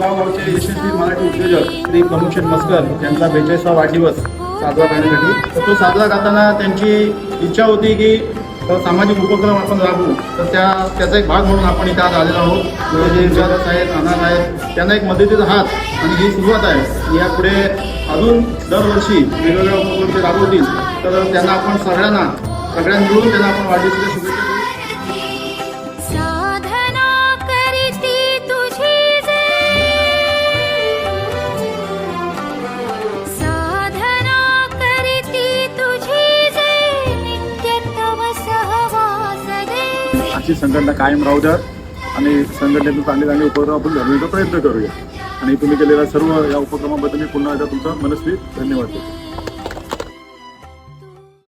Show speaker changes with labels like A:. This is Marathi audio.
A: कोपगाव यशस्वी मराठी उद्योजक श्री प्रमोशन मस्कर यांचा बेचाळीसवा वाढदिवस साजरा करण्यासाठी. तर तो साजरा करताना त्यांची इच्छा होती की सामाजिक उपक्रम आपण राबवू. तर त्या त्याचा एक भाग म्हणून आपण इथे आज आलेलो आहोत. जे विचारक आहेत अनाथ आहेत त्यांना एक मदतीचा हात आणि ही सुरुवात आहे. यापुढे अजून दरवर्षी वेगवेगळ्या उपक्रम ते राबवतील. तर त्यांना आपण सगळ्यांना सगळ्यांना मिळून त्यांना आपण वाढदिवसाच्या शुभेच्छा
B: आमची संघटना कायम राहू द्या आणि संघटनेतून चांगले चांगले उपक्रम आपण घडवण्याचा प्रयत्न करूया. आणि तुम्ही केलेल्या सर्व या उपक्रमाबद्दल मी पुन्हा एकदा तुमचा मनस्वी धन्यवाद देतो.